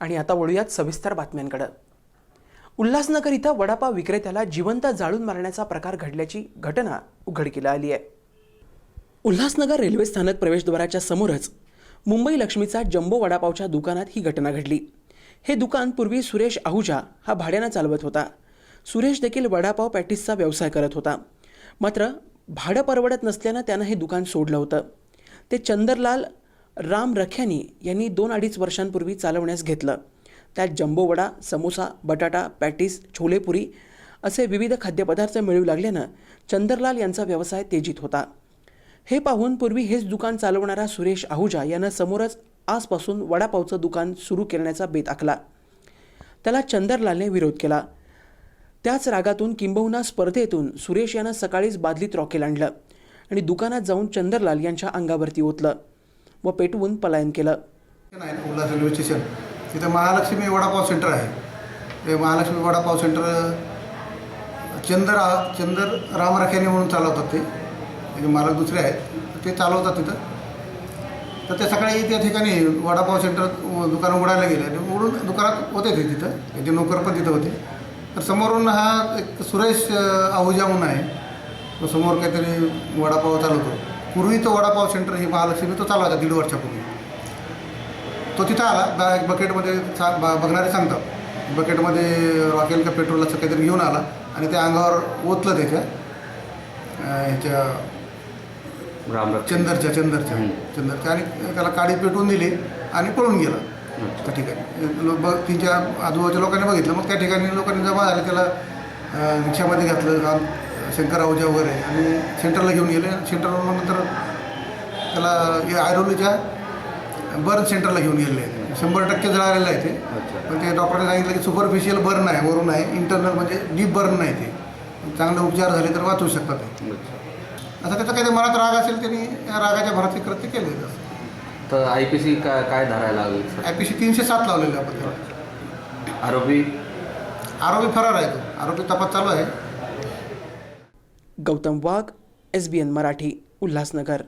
आणि आता वळूयात सविस्तर बातम्यांकडं. उल्हासनगर इथं वडापाव विक्रेत्याला जिवंत जाळून मारण्याचा प्रकार घडल्याची घटना उघडकीला आली आहे. उल्हासनगर रेल्वे स्थानक प्रवेशद्वाराच्या समोरच मुंबई लक्ष्मीचा जम्बो वडापावच्या दुकानात ही घटना घडली. हे दुकान पूर्वी सुरेश आहुजा हा भाड्यानं चालवत होता. सुरेश देखील वडापाव पॅटीसचा व्यवसाय करत होता. मात्र भाडं परवडत नसल्यानं त्यानं हे दुकान सोडलं होतं. ते चंदरलाल राम रख्यानी यांनी दोन अडीच वर्षांपूर्वी चालवण्यास घेतलं. त्यात जंबोवडा समोसा बटाटा पॅटीस छोलेपुरी असे विविध खाद्यपदार्थ मिळू लागल्यानं चंदरलाल यांचा व्यवसाय तेजीत होता. हे पाहून पूर्वी हेच दुकान चालवणारा सुरेश आहुजा यानं समोरच आजपासून वडापावचं दुकान सुरू करण्याचा बेत आखला. त्याला चंदरलालने विरोध केला. त्याच रागातून किंबहुना स्पर्धेतून सुरेश यानं सकाळीच बादलीत रॉकेल आणलं आणि दुकानात जाऊन चंदरलाल यांच्या अंगावरती ओतलं. व पेटवून पलायन केलं. आहे उल्हास रेल्वे स्टेशन तिथं महालक्ष्मी वडापाव सेंटर आहे. ते महालक्ष्मी वडापाव सेंटर चंदर चंदर रामराख्याने म्हणून चालवतात ते. म्हणजे मालक दुसरे आहेत ते चालवतात तिथं. तर ते सकाळी त्या ठिकाणी वडापाव सेंटर दुकान उघडायला गेलं. आणि उघडून दुकानात होते ते तिथं. त्याचे नोकर पण तिथं होते. तर समोरून हा एक सुरेश आहुजा म्हणून आहे. तो समोर काहीतरी वडापाव चालवतो. पूर्वी तो वडापाव सेंटर ही महालक्ष्मी तो चालवायचा दीड वर्षापूर्वी. तो तिथं आला बा एक बकेटमध्ये सा बा बघणारे सांगतात बकेटमध्ये रॉकेल का पेट्रोल असं काहीतरी घेऊन आला आणि त्या अंगावर ओतलं त्याच्या ह्याच्या राम चंदरच्या चंदरच्या. चंदरच्या आणि त्याला काडी पेटवून दिली आणि पळून गेला. त्या ठिकाणी. लो- ब तिच्या आजूबाजूच्या लोकांनी बघितलं मग त्या ठिकाणी लोकांनी जमा झाले त्याला रिक्षामध्ये घातलं शंकर आहुजा वगैरे आणि सेंटरला घेऊन गेले. मग नंतर त्याला या आयरोलीच्या बर्न सेंटरला घेऊन आहेत. शंभर टक्के जळालेलं आहे ते. पण ते डॉक्टरने सांगितलं की सुपरफिशियल बर्न आहे वरून आहे. इंटरनल म्हणजे डीप बर्न नाही ते. चांगले उपचार झाले तर वाचू शकतात ते. असं त्याचा काही मनात राग असेल त्यांनी या रागाच्या भरात ते कृत्य केले. तर आय पी सी काय काय धरायला लागेल आय पी सी तीनशे सात लावलेले आपण. आरोपी? आरोपी फरार आहे तो. आरोपी तपास चालू आहे. Gautam Wagh S B N Marathi Ulhasnagar.